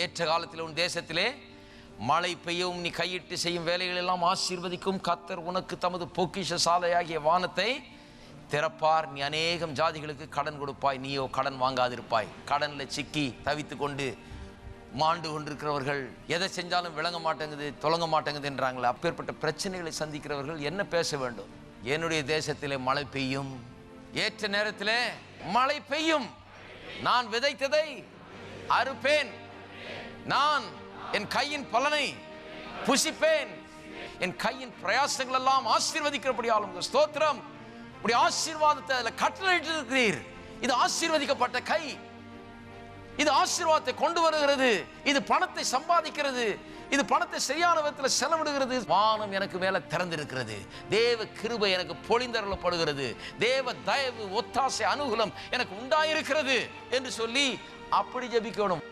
ஏற்ற காலத்தில் உன் தேசத்திலே மழை பெய்யவும் நீ கையிட்டு செய்யும் வேலைகள் எல்லாம் ஆசீர்வதிக்கும். கத்தர் உனக்கு தமது பொக்கிஷ சாலையாகிய வானத்தை திறப்பார். நீ அநேகம் ஜாதிகளுக்கு கடன் கொடுப்பாய். நீயோ கடன் வாங்காதிருப்பாய். கடனில் சிக்கி தவித்து கொண்டு மாண்டு கொண்டிருக்கிறவர்கள் எதை செஞ்சாலும் விளங்க மாட்டேங்குது தொடங்க மாட்டேங்குது என்றாங்களே அப்பேற்பட்ட பிரச்சனைகளை சந்திக்கிறவர்கள் என்ன பேச வேண்டும்? என்னுடைய தேசத்திலே மழை பெய்யும். ஏற்ற நேரத்திலே மழை பெய்யும். நான் விதைத்ததை அறுப்பேன். நான் என் கையின் பலனை புசிப்பேன். என் கையின் பிரயாசங்கள் எல்லாம் ஆசீர்வதிக்கிறபடியாலும் ஸ்தோத்திரம். இப்படி ஆசீர்வாதத்தை அதில் கட்டளையிட்டு இருக்கிறீர் இது ஆசீர்வதிக்கப்பட்ட கை. இது ஆசீர்வாதத்தை கொண்டு வருகிறது. இது பணத்தை சம்பாதிக்கிறது. இது பணத்தை சரியான விதத்தில் செலவிடுகிறது. வானம் எனக்கு மேலே திறந்திருக்கிறது. தேவ கிருபை எனக்கு பொழிந்தருளப்படுகிறது. தேவ தயவு ஒத்தாசை அனுகூலம் எனக்கு உண்டாயிருக்கிறது என்று சொல்லி அப்படி ஜெபிக்கணும்.